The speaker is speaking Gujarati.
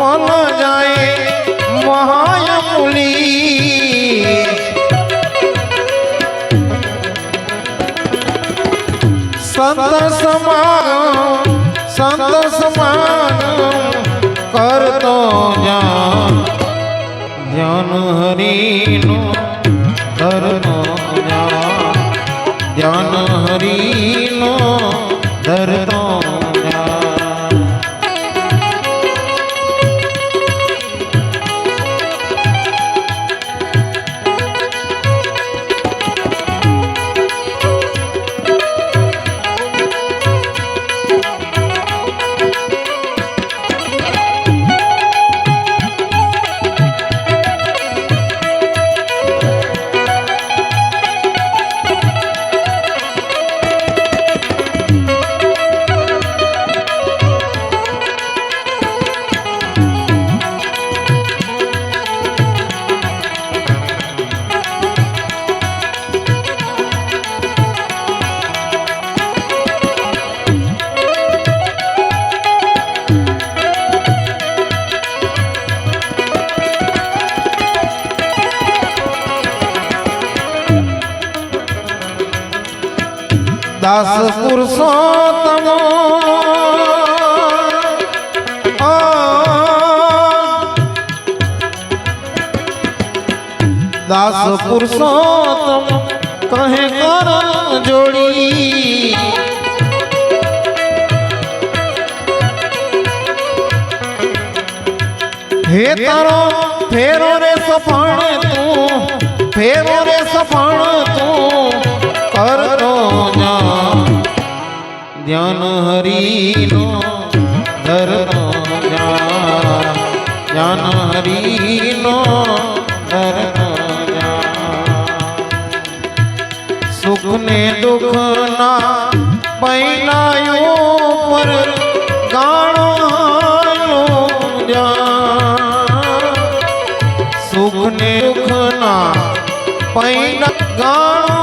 પલ જાય મહાયમુલી સંત સમાન સંત સમાન કરતો જાન ધ્યાન હરિનું ધરતો જાન ધ્યાન હરિનું દાસ પુરુષોત્તમ. દાસ પુરુષોત્તમ, કહે કર જોડી હે તારો ફેરો રે સફળ તું, ફેરો રે સફળ ધ્યાન હરિનો ધરતો જા ધ્યાન હરિનો ધરતો જા સુખ ને દુઃખ ના પૈનાયો પર ગાણો સુખ ને દુઃખ ના પૈના ગાણો